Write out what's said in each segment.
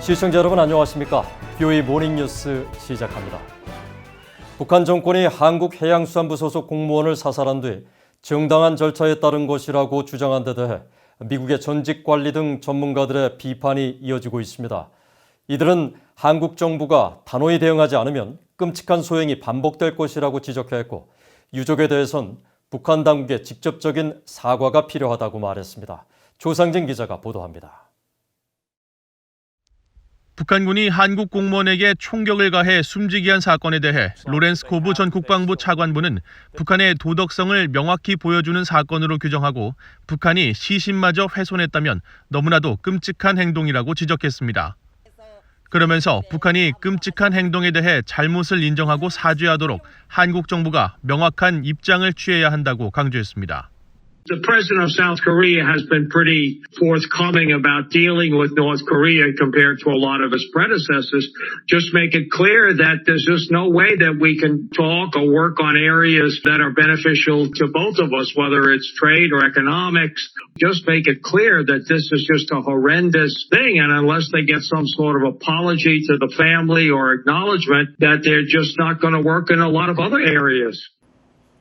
시청자 여러분 안녕하십니까? BOE 모닝뉴스 시작합니다. 북한 정권이 한국해양수산부 소속 공무원을 사살한 뒤 정당한 절차에 따른 것이라고 주장한 데 대해 미국의 전직 관리 등 전문가들의 비판이 이어지고 있습니다. 이들은 한국 정부가 단호히 대응하지 않으면 끔찍한 소행이 반복될 것이라고 지적했고 유족에 대해선 북한 당국의 직접적인 사과가 필요하다고 말했습니다. 조상진 기자가 보도합니다. 북한군이 한국 공무원에게 총격을 가해 숨지게 한 사건에 대해 로렌스 코브 전 국방부 차관부는 북한의 도덕성을 명확히 보여주는 사건으로 규정하고 북한이 시신마저 훼손했다면 너무나도 끔찍한 행동이라고 지적했습니다. 그러면서 북한이 끔찍한 행동에 대해 잘못을 인정하고 사죄하도록 한국 정부가 명확한 입장을 취해야 한다고 강조했습니다. The president of South Korea has been pretty forthcoming about dealing with North Korea compared to a lot of his predecessors. Just make it clear that there's just no way that we can talk or work on areas that are beneficial to both of us, whether it's trade or economics. Just make it clear that this is just a horrendous thing. And unless they get some sort of apology to the family or acknowledgement that they're just not going to work in a lot of other areas.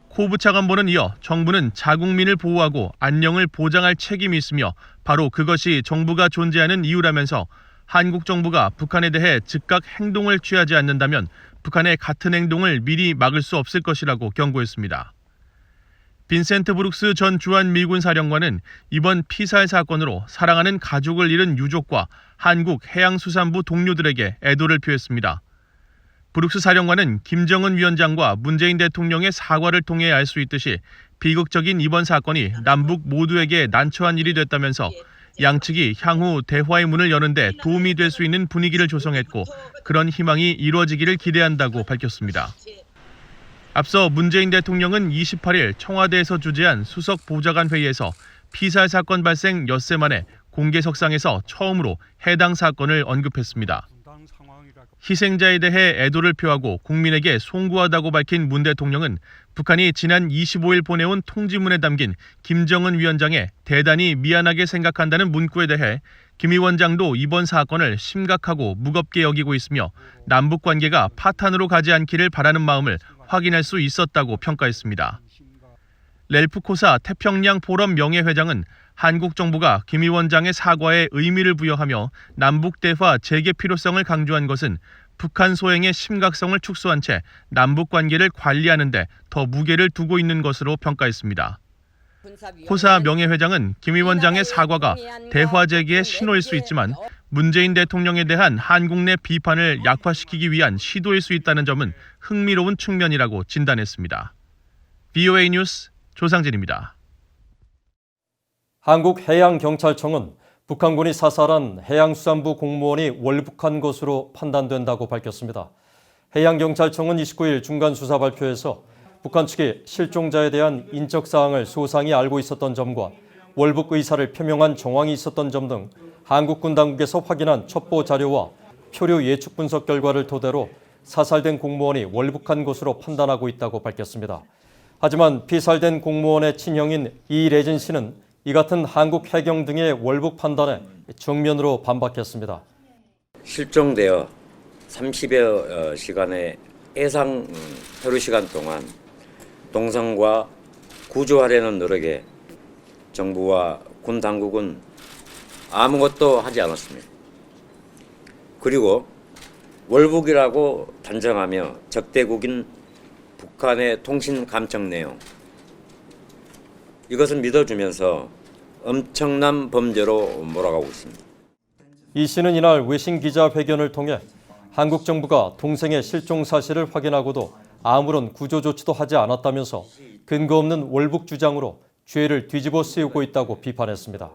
코브 차 관보는 이어 정부는 자국민을 보호하고 안녕을 보장할 책임이 있으며 바로 그것이 정부가 존재하는 이유라면서 한국 정부가 북한에 대해 즉각 행동을 취하지 않는다면 북한의 같은 행동을 미리 막을 수 없을 것이라고 경고했습니다. 빈센트 브룩스 전 주한 미군 사령관은 이번 피살 사건으로 사랑하는 가족을 잃은 유족과 한국 해양수산부 동료들에게 애도를 표했습니다. 브룩스 사령관은 김정은 위원장과 문재인 대통령의 사과를 통해 알 수 있듯이 비극적인 이번 사건이 남북 모두에게 난처한 일이 됐다면서 양측이 향후 대화의 문을 여는데 도움이 될 수 있는 분위기를 조성했고 그런 희망이 이루어지기를 기대한다고 밝혔습니다. 앞서 문재인 대통령은 28일 청와대에서 주재한 수석 보좌관 회의에서 피살 사건 발생 엿새 만에 공개석상에서 처음으로 해당 사건을 언급했습니다. 희생자에 대해 애도를 표하고 국민에게 송구하다고 밝힌 문 대통령은 북한이 지난 25일 보내온 통지문에 담긴 김정은 위원장의 대단히 미안하게 생각한다는 문구에 대해 김 위원장도 이번 사건을 심각하고 무겁게 여기고 있으며 남북 관계가 파탄으로 가지 않기를 바라는 마음을 확인할 수 있었다고 평가했습니다. 렐프 코사 태평양 포럼 명예회장은 한국 정부가 김 위원장의 사과에 의미를 부여하며 남북 대화 재개 필요성을 강조한 것은 북한 소행의 심각성을 축소한 채 남북 관계를 관리하는 데 더 무게를 두고 있는 것으로 평가했습니다. 코사 명예회장은 김 위원장의 사과가 대화 재개의 신호일 수 있지만 문재인 대통령에 대한 한국 내 비판을 약화시키기 위한 시도일 수 있다는 점은 흥미로운 측면이라고 진단했습니다. BOA 뉴스 조상진입니다. 한국해양경찰청은 북한군이 사살한 해양수산부 공무원이 월북한 것으로 판단된다고 밝혔습니다. 해양경찰청은 29일 중간 수사 발표에서 북한 측이 실종자에 대한 인적 사항을 소상히 알고 있었던 점과 월북 의사를 표명한 정황이 있었던 점 등 한국군 당국에서 확인한 첩보 자료와 표류 예측 분석 결과를 토대로 사살된 공무원이 월북한 것으로 판단하고 있다고 밝혔습니다. 하지만 피살된 공무원의 친형인 이래진 씨는 이 같은 한국 해경 등의 월북 판단에 정면으로 반박했습니다. 실종되어 30여 시간의 해상 음, 하루 시간 동안 동성과 구조하려는 노력에 정부와 군 당국은 아무것도 하지 않았습니다. 그리고 월북이라고 단정하며 적대국인 북한의 통신 감청 내용 이것을 믿어주면서 엄청난 범죄로 몰아가고 있습니다. 이 씨는 이날 외신 기자 회견을 통해 한국 정부가 동생의 실종 사실을 확인하고도 아무런 구조 조치도 하지 않았다면서 근거 없는 월북 주장으로 죄를 뒤집어 쓰이고 있다고 비판했습니다.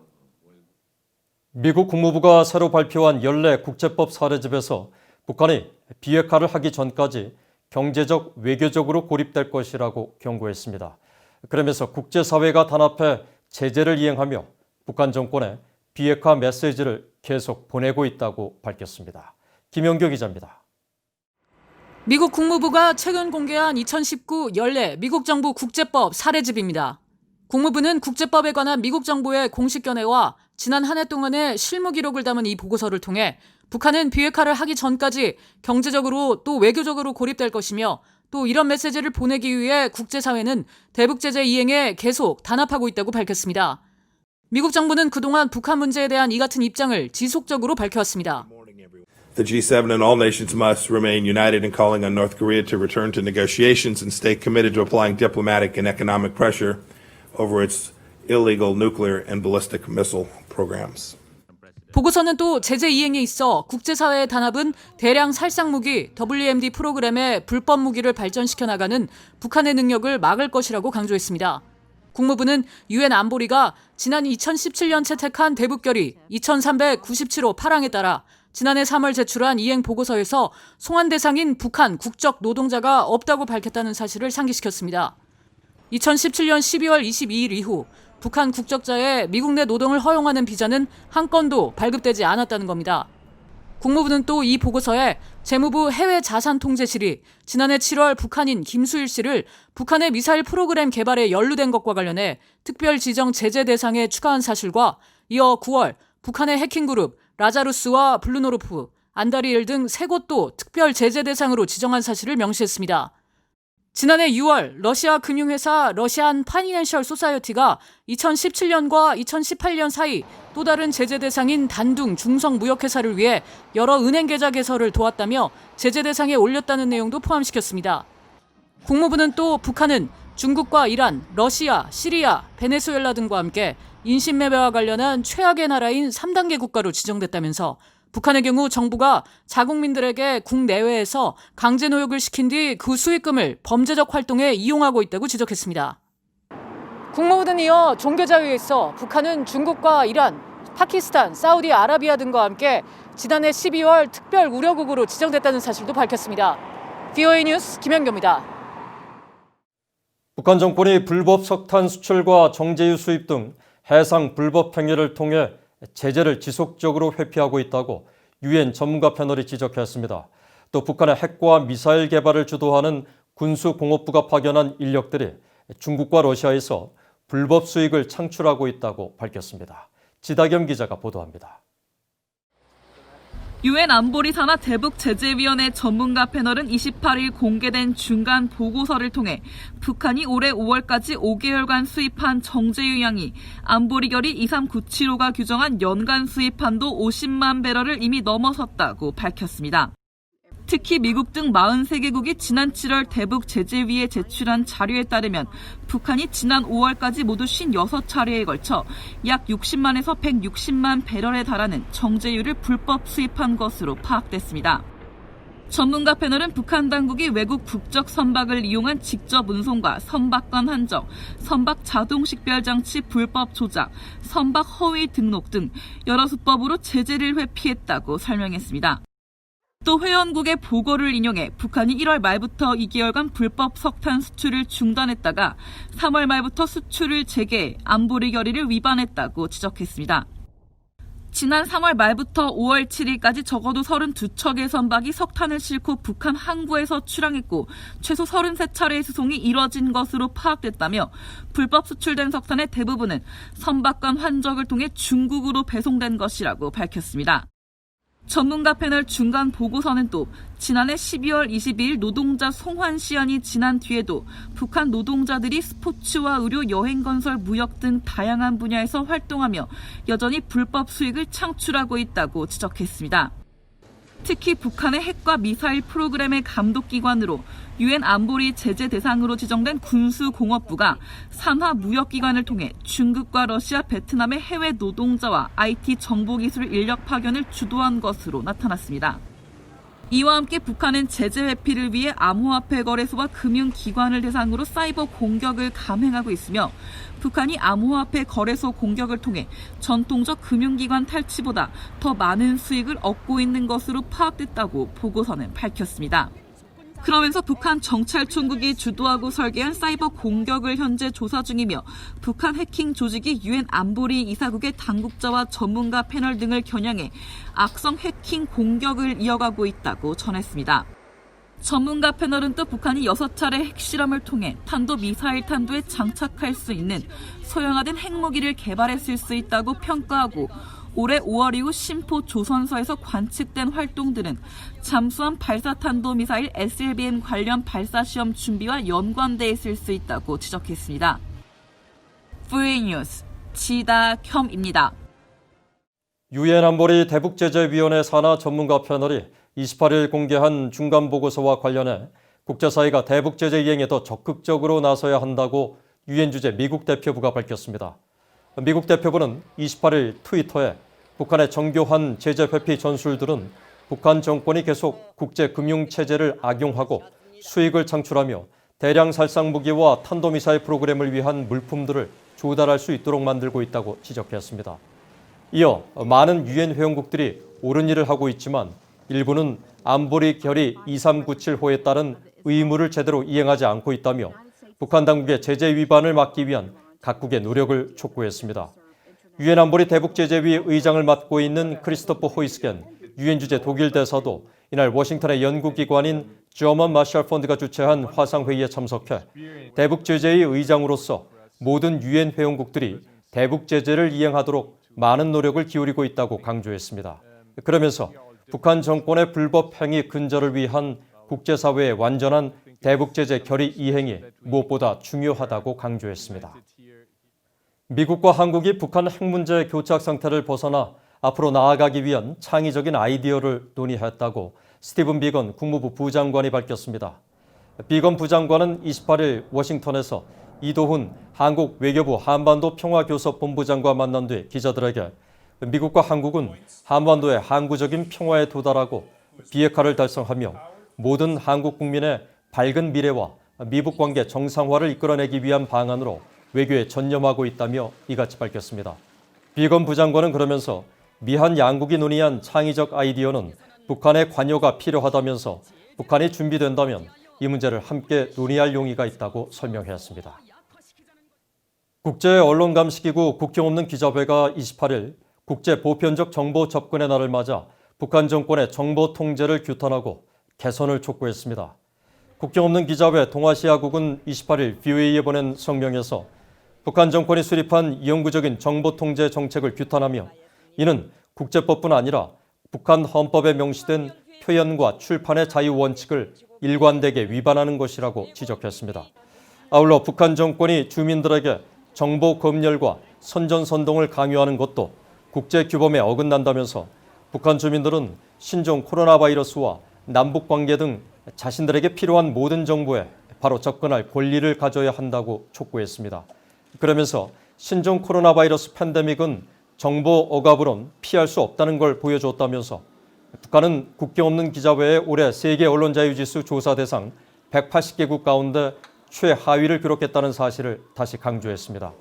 미국 국무부가 새로 발표한 연례 국제법 사례집에서 북한이 비핵화를 하기 전까지 경제적, 외교적으로 고립될 것이라고 경고했습니다. 그러면서 국제사회가 단합해 제재를 이행하며 북한 정권에 비핵화 메시지를 계속 보내고 있다고 밝혔습니다. 김영교 기자입니다. 미국 국무부가 최근 공개한 2019 연례 미국 정부 국제법 사례집입니다. 국무부는 국제법에 관한 미국 정부의 공식 견해와 지난 한 해 동안의 실무 기록을 담은 이 보고서를 통해 북한은 비핵화를 하기 전까지 경제적으로 또 외교적으로 고립될 것이며 또 이런 메시지를 보내기 위해 국제사회는 대북 제재 이행에 계속 단합하고 있다고 밝혔습니다. 미국 정부는 그동안 북한 문제에 대한 이 같은 입장을 지속적으로 밝혀왔습니다. The G7 and all nations must remain united in calling on North Korea to return to negotiations and stay committed to applying diplomatic and economic pressure over its illegal nuclear and ballistic missile programs. 보고서는 또 제재 이행에 있어 국제사회의 단합은 대량 살상 무기 WMD 프로그램의 불법 무기를 발전시켜 나가는 북한의 능력을 막을 것이라고 강조했습니다. 국무부는 유엔 안보리가 지난 2017년 채택한 대북결의 2397호 8항에 따라 지난해 3월 제출한 이행 보고서에서 송환 대상인 북한 국적 노동자가 없다고 밝혔다는 사실을 상기시켰습니다. 2017년 12월 22일 이후 북한 국적자의 미국 내 노동을 허용하는 비자는 한 건도 발급되지 않았다는 겁니다. 국무부는 또 이 보고서에 재무부 해외 자산 통제실이 지난해 7월 북한인 김수일 씨를 북한의 미사일 프로그램 개발에 연루된 것과 관련해 특별 지정 제재 대상에 추가한 사실과 이어 9월 북한의 해킹 그룹 라자루스와 블루노르프, 안다리엘 등 세 곳도 특별 제재 대상으로 지정한 사실을 명시했습니다. 지난해 6월 러시아 금융회사 러시안 파이낸셜 소사이어티가 2017년과 2018년 사이 또 다른 제재 대상인 단둥 중성 무역회사를 위해 여러 은행 계좌 개설을 도왔다며 제재 대상에 올렸다는 내용도 포함시켰습니다. 국무부는 또 북한은 중국과 이란, 러시아, 시리아, 베네수엘라 등과 함께 인신매매와 관련한 최악의 나라인 3단계 국가로 지정됐다면서 북한의 경우 정부가 자국민들에게 국내외에서 강제 노역을 시킨 뒤 그 수익금을 범죄적 활동에 이용하고 있다고 지적했습니다. 국무부는 이어 종교자유에서 북한은 중국과 이란, 파키스탄, 사우디아라비아 등과 함께 지난해 12월 특별 우려국으로 지정됐다는 사실도 밝혔습니다. VOA 뉴스 김현교입니다. 북한 정권이 불법 석탄 수출과 정제유 수입 등 해상 불법 행위를 통해 제재를 지속적으로 회피하고 있다고 유엔 전문가 패널이 지적했습니다. 또 북한의 핵과 미사일 개발을 주도하는 군수공업부가 파견한 인력들이 중국과 러시아에서 불법 수익을 창출하고 있다고 밝혔습니다. 지다겸 기자가 보도합니다. 유엔 안보리 산하 대북 제재위원회 전문가 패널은 28일 공개된 중간 보고서를 통해 북한이 올해 5월까지 5개월간 수입한 정제유 양이 안보리 결의 23975가 규정한 연간 수입한도 50만 배럴을 이미 넘어섰다고 밝혔습니다. 특히 미국 등 43개국이 지난 7월 대북 제재위에 제출한 자료에 따르면 북한이 지난 5월까지 모두 56차례에 걸쳐 약 60만에서 160만 배럴에 달하는 정제유를 불법 수입한 것으로 파악됐습니다. 전문가 패널은 북한 당국이 외국 국적 선박을 이용한 직접 운송과 선박간 한정, 선박 자동 식별 장치 불법 조작, 선박 허위 등록 등 여러 수법으로 제재를 회피했다고 설명했습니다. 또 회원국의 보고를 인용해 북한이 1월 말부터 2개월간 불법 석탄 수출을 중단했다가 3월 말부터 수출을 재개, 안보리 결의를 위반했다고 지적했습니다. 지난 3월 말부터 5월 7일까지 적어도 32척의 선박이 석탄을 싣고 북한 항구에서 출항했고 최소 33차례의 수송이 이뤄진 것으로 파악됐다며 불법 수출된 석탄의 대부분은 선박 간 환적을 통해 중국으로 배송된 것이라고 밝혔습니다. 전문가 패널 중간 보고서는 또 지난해 12월 22일 노동자 송환 시한이 지난 뒤에도 북한 노동자들이 스포츠와 의료, 여행 건설, 무역 등 다양한 분야에서 활동하며 여전히 불법 수익을 창출하고 있다고 지적했습니다. 특히 북한의 핵과 미사일 프로그램의 감독기관으로 유엔 안보리 제재 대상으로 지정된 군수공업부가 산하 무역기관을 통해 중국과 러시아, 베트남의 해외 노동자와 IT 정보기술 인력 파견을 주도한 것으로 나타났습니다. 이와 함께 북한은 제재 회피를 위해 암호화폐 거래소와 금융기관을 대상으로 사이버 공격을 감행하고 있으며 북한이 암호화폐 거래소 공격을 통해 전통적 금융기관 탈취보다 더 많은 수익을 얻고 있는 것으로 파악됐다고 보고서는 밝혔습니다. 그러면서 북한 정찰총국이 주도하고 설계한 사이버 공격을 현재 조사 중이며 북한 해킹 조직이 유엔 안보리 이사국의 당국자와 전문가 패널 등을 겨냥해 악성 해킹 공격을 이어가고 있다고 전했습니다. 전문가 패널은 또 북한이 6차례 핵실험을 통해 탄도 미사일 탄도에 장착할 수 있는 소형화된 핵무기를 개발했을 수 있다고 평가하고 올해 5월 이후 심포 조선소에서 관측된 활동들은 잠수함 발사탄도 미사일 SLBM 관련 발사 시험 준비와 연관돼 있을 수 있다고 지적했습니다. 프리뉴스 지다켬입니다. 유엔 안보리 대북제재위원회 산하 전문가 패널이 28일 공개한 중간 보고서와 관련해 국제사회가 대북 제재 이행에 더 적극적으로 나서야 한다고 유엔 주재 미국 대표부가 밝혔습니다. 미국 대표부는 28일 트위터에 북한의 정교한 제재 회피 전술들은 북한 정권이 계속 국제 금융 체제를 악용하고 수익을 창출하며 대량 살상 무기와 탄도미사일 프로그램을 위한 물품들을 조달할 수 있도록 만들고 있다고 지적했습니다. 이어 많은 유엔 회원국들이 옳은 일을 하고 있지만 일부는 안보리 결의 2397호에 따른 의무를 제대로 이행하지 않고 있다며 북한 당국의 제재 위반을 막기 위한 각국의 노력을 촉구했습니다. 유엔 안보리 대북 제재위 의장을 맡고 있는 크리스토퍼 호이스겐 유엔 주재 독일 대사도 이날 워싱턴의 연구기관인 저먼 마샬 펀드가 주최한 화상회의에 참석해 대북 제재의 의장으로서 모든 유엔 회원국들이 대북 제재를 이행하도록 많은 노력을 기울이고 있다고 강조했습니다. 그러면서 북한 정권의 불법 행위 근절을 위한 국제사회의 완전한 대북 제재 결의 이행이 무엇보다 중요하다고 강조했습니다. 미국과 한국이 북한 핵 문제 교착 상태를 벗어나 앞으로 나아가기 위한 창의적인 아이디어를 논의했다고 스티븐 비건 국무부 부장관이 밝혔습니다. 비건 부장관은 28일 워싱턴에서 이도훈 한국 외교부 한반도 평화교섭본부장과 만난 뒤 기자들에게 미국과 한국은 한반도의 항구적인 평화에 도달하고 비핵화를 달성하며 모든 한국 국민의 밝은 미래와 미북 관계 정상화를 이끌어내기 위한 방안으로 외교에 전념하고 있다며 이같이 밝혔습니다. 비건 부장관은 그러면서 미한 양국이 논의한 창의적 아이디어는 북한의 관여가 필요하다면서 북한이 준비된다면 이 문제를 함께 논의할 용의가 있다고 설명했습니다. 국제 언론 감시기구 국경 없는 기자회가 28일 국제 보편적 정보 접근의 날을 맞아 북한 정권의 정보 통제를 규탄하고 개선을 촉구했습니다. 국경 없는 기자회 동아시아국은 28일 VOA에 보낸 성명에서 북한 정권이 수립한 영구적인 정보 통제 정책을 규탄하며 이는 국제법뿐 아니라 북한 헌법에 명시된 표현과 출판의 자유 원칙을 일관되게 위반하는 것이라고 지적했습니다. 아울러 북한 정권이 주민들에게 정보 검열과 선전 선동을 강요하는 것도 국제 규범에 어긋난다면서 북한 주민들은 신종 코로나 바이러스와 남북 관계 등 자신들에게 필요한 모든 정보에 바로 접근할 권리를 가져야 한다고 촉구했습니다. 그러면서 신종 코로나 바이러스 팬데믹은 정보 억압으론 피할 수 없다는 걸 보여줬다면서 북한은 국경 없는 기자회의 올해 세계 언론 자유지수 조사 대상 180개국 가운데 최하위를 기록했다는 사실을 다시 강조했습니다.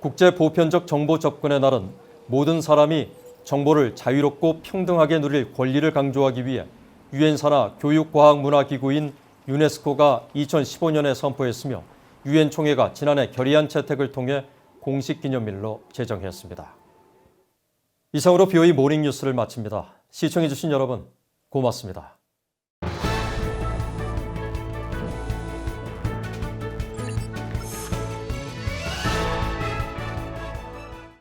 국제 보편적 정보 접근의 날은 모든 사람이 정보를 자유롭고 평등하게 누릴 권리를 강조하기 위해 유엔 산하 교육과학문화기구인 유네스코가 2015년에 선포했으며 유엔 총회가 지난해 결의안 채택을 통해 공식 기념일로 제정했습니다. 이상으로 BOE 모닝 뉴스를 마칩니다. 시청해주신 여러분 고맙습니다.